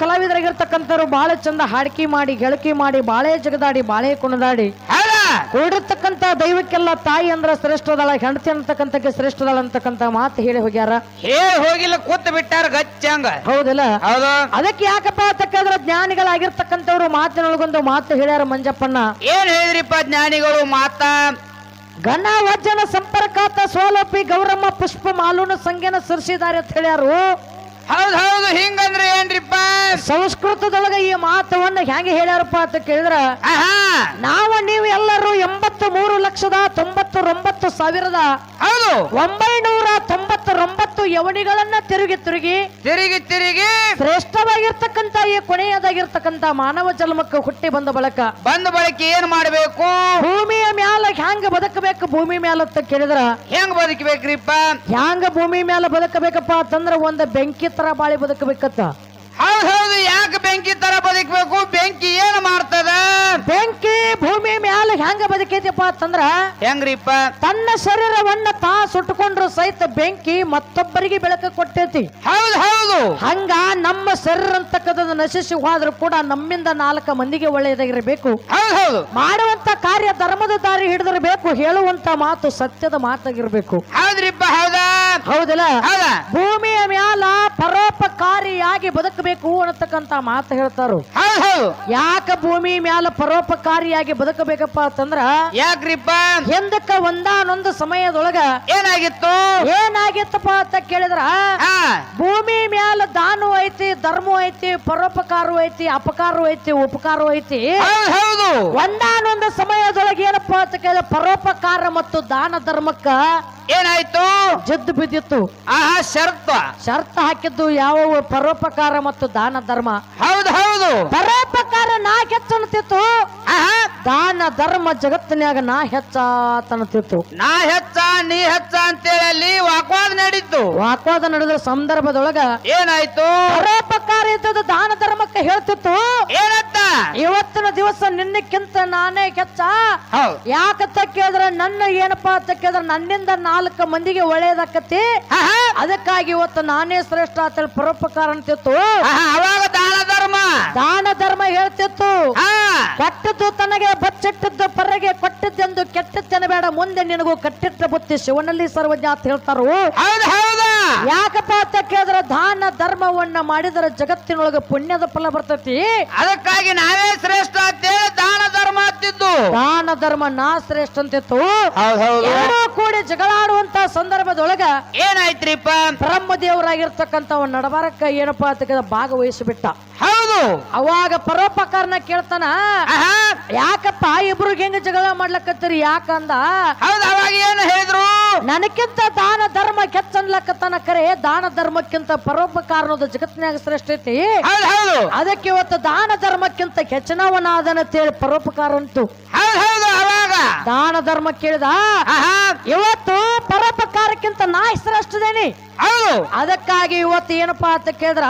ಕಲಾವಿದರಾಗಿರ್ತಕ್ಕಂಥವ್ರು ಬಾಳೆ ಚಂದ ಹಾಡ್ಕಿ ಮಾಡಿ ಗೆಳಕಿ ಮಾಡಿ ಬಾಳೆ ಜಗದಾಡಿ ಬಾಳೆ ಕುಣದಾಡಿ. ಕೂಡಿರ್ತಕ್ಕಂಥ ದೈವಕ್ಕೆಲ್ಲ ತಾಯಿ ಅಂದ್ರ ಶ್ರೇಷ್ಠದಳ ಹೆಂಡತಿ ಅಂತಕ್ಕಂಥಕ್ಕೆ ಶ್ರೇಷ್ಠದಳ ಅಂತಕ್ಕಂಥ ಮಾತು ಹೇಳಿ ಹೋಗ್ಯಾರ. ಹೇಳಿ ಹೋಗಿಲ್ಲ ಕೂತ್ ಬಿಟ್ಟಾರ ಗಚ್ಚಂಗ ಹೌದಲ್ಲ? ಹೌದು. ಅದಕ್ಕೆ ಯಾಕಪ್ಪ ಅಂತಕ್ಕಂದ್ರ ಜ್ಞಾನಿಗಳಾಗಿರ್ತಕ್ಕಂಥವ್ರು ಮಾತಿನೊಳಗೊಂದು ಮಾತು ಹೇಳ್ಯಾರ ಮಂಜಪ್ಪಣ್ಣ. ಏನ್ ಹೇಳಿದ್ರಿಪ್ಪ ಜ್ಞಾನಿಗಳು ಮಾತ? ಘನ ವಜ್ಜನ ಸಂಪರ್ಕಾತ ಸೋಲಪಿ ಗೌರಮ್ಮ ಪುಷ್ಪ ಮಾಲೂನ ಸಂಖ್ಯೆನ ಸರಿಸಿದ್ದಾರೆ ಅಂತ ಹೇಳ್ಯಾರು. ಹೌದ್ ಹೌದು ಹಿಂಗಂದ್ರೆ ಏನ್ರಿಪ್ಪ ಸಂಸ್ಕೃತದೊಳಗ ಈ ಮಾತವನ್ನ ಹೆಂಗೆ ಹೇಳ್ಯಾರಪ್ಪ ಅಂತ ಕೇಳಿದ್ರ ನಾವು ನೀವು ಎಲ್ಲರೂ ಎಂಬತ್ತು ಮೂರು ಲಕ್ಷದ ತೊಂಬತ್ತೊಂಬತ್ತು ಸಾವಿರದ ಹೌದು. ಒಂಬೈನೂರ ಯವಣಿಗಳನ್ನ ತಿರುಗಿ ತಿರುಗಿ ತಿರುಗಿ ತಿರುಗಿ ಶ್ರೇಷ್ಠವಾಗಿರ್ತಕ್ಕಂಥ ಈ ಕೊನೆಯದಾಗಿರ್ತಕ್ಕಂಥ ಮಾನವ ಜನ್ಮಕ್ಕೆ ಹುಟ್ಟಿ ಬಂದ ಬಳಕ ಬಂದ ಬಳಿಕ ಏನ್ ಮಾಡ್ಬೇಕು? ಭೂಮಿಯ ಮ್ಯಾಲ ಹ್ಯಾಂಗ ಬದುಕಬೇಕು? ಭೂಮಿ ಮ್ಯಾಲ ಅಂತ ಕೇಳಿದ್ರ? ಹೆಂಗ್ ಬದುಕಬೇಕ್ರಿಪ್ಪ? ಹ್ಯಾಂಗ ಭೂಮಿ ಮ್ಯಾಲ ಬದುಕಬೇಕಪ್ಪ ಅಂತಂದ್ರ ಒಂದ್ ಬೆಂಕಿ ತರ ಬಾಳಿ ಬದುಕಬೇಕತ್ತ. ಹೌದ್ ಹೌದು ಯಾಕೆ ಬೆಂಕಿ ತರ ಬದುಕಬೇಕು? ಬೆಂಕಿ ಏನ್ ಮಾಡ್ತದ? ಬೆಂಕಿ ಭೂಮಿ ಮ್ಯಾಲ ಹೆಂಗ ಬದುಕೈತಿಪ್ಪ ಅಂತಂದ್ರ ಹೆಂಗ್ರಿಪ್ಪ? ತನ್ನ ಶರೀರವನ್ನ ತಾ ಸುಟ್ಟುಕೊಂಡ್ರು ಸಹಿತ ಬೆಂಕಿ ಮತ್ತೊಬ್ಬರಿಗೆ ಬೆಳಕ ಕೊಟ್ಟೈತಿ. ಹೌದು ಹೌದು. ಹಂಗ ನಮ್ಮ ಶರೀರ ಅಂತಕ್ಕಂಥದ್ದು ನಶಿಸಿ ಹೋದ್ರು ಕೂಡ ನಮ್ಮಿಂದ ನಾಲ್ಕು ಮಂದಿಗೆ ಒಳ್ಳೆಯದಾಗಿರಬೇಕು. ಹೌದ್ ಹೌದು. ಮಾಡುವಂತ ಕಾರ್ಯ ಧರ್ಮದ ದಾರಿ ಹಿಡಿದಿರಬೇಕು ಹೇಳುವಂತ ಮಾತು ಸತ್ಯದ ಮಾತಾಗಿರ್ಬೇಕು. ಹೌದ್ರಿಪ್ಪ ಹೌದಾ? ಹೌದಲ್ಲ? ಮ್ಯಾಲ ಪರೋಪಕಾರಿಯಾಗಿ ಬದುಕಬೇಕು ಅನ್ನತಕ್ಕಂತ ಮಾತು ಹೇಳ್ತಾರು. ಯಾಕ ಭೂಮಿ ಮ್ಯಾಲ ಪರೋಪಕಾರಿಯಾಗಿ ಬದುಕಬೇಕಪ್ಪ ಅಂತಂದ್ರ ಯಾಕ್ರಿಪ್ಪ? ಹಿಂದಕ್ಕ ಒಂದಾನೊಂದು ಸಮಯದೊಳಗ ಏನಾಗಿತ್ತು? ಏನಾಗಿತ್ತಪ್ಪ ಅಂತ ಕೇಳಿದ್ರ? ಹಾ. ಭೂಮಿ ಮ್ಯಾಲ ದಾನು ಐತಿ ಧರ್ಮ ಐತಿ ಪರೋಪಕಾರು ಐತಿ ಅಪಕಾರು ಐತಿ ಉಪಕಾರು ಐತಿ. ಒಂದಾನೊಂದು ಸಮಯದೊಳಗೆ ಏನಪ್ಪ ಅಂತ ಕೇಳಿದ್ರೆ? ಪರೋಪಕಾರ ಮತ್ತು ದಾನ ಧರ್ಮಕ್ಕ ಏನಾಯ್ತು? ಜದ್ದು ಬಿದ್ದಿತ್ತು. ಆಹಾ ಶರ್ತ. ಶರ್ತ ಹಾಕಿದ್ದು ಯಾವ ಪರೋಪಕಾರ ಮತ್ತು ದಾನ ಧರ್ಮ? ಹೌದು ಹೌದು. ಪರೋಪಕಾರ ನಾ ಹೆಚ್ಚನ್ತಿತ್ತು ಆಹಾ. ದಾನ ಧರ್ಮ ಜಗತ್ತಿನ್ಯಾಗ ನಾ ಹೆಚ್ಚ ತನ್ನತಿತ್ತು ನಾ ಹೆಚ್ಚ ನೀ ಹೆಚ್ಚ ಅಂತೇಳಿ ಅಲ್ಲಿ ವಾಕ್ವಾದ ನಡೀತು. ವಾಕ್ವಾದ ನಡೆದ ಸಂದರ್ಭದೊಳಗ ಏನಾಯ್ತು? ಪರೋಪಕಾರ ಇದ್ದದ್ದು ದಾನ ಧರ್ಮಕ್ಕೆ ಹೇಳ್ತಿತ್ತು. ಏನತ್ತ ಇವತ್ತಿನ ದಿವಸ ನಿನ್ನಕ್ಕಿಂತ ನಾನೇ ಕೆಚ್ಚ. ಯಾಕತ್ತ ಕೇಳಿದ್ರೆ ನನ್ನ ಏನಪ್ಪಾ ಅಂತ ಕೇಳಿದ್ರೆ ನನ್ನಿಂದ ನಾಲ್ಕು ಮಂದಿಗೆ ಒಳ್ಳೇದಾಕತಿ ಅದಕ್ಕಾಗಿ ಇವತ್ತು ನಾನೇ ಶ್ರೇಷ್ಠ ಅಂತೇಳಿ ಪರೋಪಕಾರ ಅಂತಿತ್ತು. ಅವಾಗ ದಾನ ಧರ್ಮ. ದಾನ ಧರ್ಮ ಹೇಳ್ತಿತ್ತು. ಕೊಟ್ಟದ್ದು ತನಗೆ ಬಚ್ಚಿಟ್ಟದ್ದು ಪರಗೆ ಕೊಟ್ಟಿದ್ದೆಂದು ಕೆಟ್ಟದ್ದೆನಬೇಡ ಮುಂದೆ ನಿನಗೂ ಕಟ್ಟಿಟ್ಟ ಬುತ್ತಿ ಶಿವನಲ್ಲಿ ಸರ್ವಜ್ಞ ಅಂತ ಹೇಳ್ತಾರು? ಯಾಕಪ್ಪ ಅಂತ ಕೇಳಿದ್ರೆ ದಾನ ಧರ್ಮವನ್ನ ಮಾಡಿದ್ರ ಜಗತ್ತಿನೊಳಗೆ ಪುಣ್ಯದ ಫಲ ಬರ್ತತಿ? ಅದಕ್ಕಾಗಿ ನಾವೇ ಶ್ರೇಷ್ಠ ಅಂತೇಳಿ ದಾನ ಧರ್ಮ ಹತ್ತಿದ್ದು ದಾನ ಧರ್ಮ ನಾ ಶ್ರೇಷ್ಠ ಅಂತಿತ್ತು ಹೌದ್ ಹೌದು. ಎರಡೂ ಕೂಡಿ ಜಗಳಾಡುವಂತ ಸಂದರ್ಭದೊಳಗ ಏನಾಯ್ತ್ರಿಪ್ಪ? ಬ್ರಹ್ಮದೇವರಾಗಿರ್ತಕ್ಕಂಥವ ನಡಬಾರಕ್ಕ ಏನಪ್ಪಾ ಅಂತ ಭಾಗವಹಿಸಿಬಿಟ್ಟ. ಹೌದು. ಅವಾಗ ಪರೋಪಕಾರನ ಕೇಳ್ತಾನ ಯಾಕಪ್ಪ ಇಬ್ರು ಹೆಂಗ ಜಗಳ ಮಾಡ್ಲಕತ್ತೀರಿ ಯಾಕಂದ? ಹೌದು ಅವಾಗ ಏನು ಹೇಳಿದ್ರು? ನನಕ್ಕಿಂತ ದಾನ ಧರ್ಮ ಕೆಚ್ಚನ್ಲಕತ್ತನ ಕರೆ ದಾನ ಧರ್ಮಕ್ಕಿಂತ ಪರೋಪಕಾರ ಅನ್ನೋದು ಜಗತ್ತಿನಾಗ ಶ್ರೇಷ್ಠ ಐತಿ. ಅದಕ್ಕೆ ಇವತ್ತು ದಾನ ಧರ್ಮಕ್ಕಿಂತ ಹೆಚ್ಚಿನವನಾದನ ತೇಳಿ ಪರೋಪಕಾರ ಹೌದು ಹೌದು ಅವಾಗ. ದಾನ ಧರ್ಮ ಕೇಳಿದ ಆಹಾ ಇವತ್ತು ಪರೋಪಕಾರಕ್ಕಿಂತ ನಾ ಶ್ರೇಷ್ಠದೇನಿ ಹೌದು. ಅದಕ್ಕಾಗಿ ಇವತ್ತು ಏನಪ್ಪಾ ಅಂತ ಕೇಳಿದ್ರ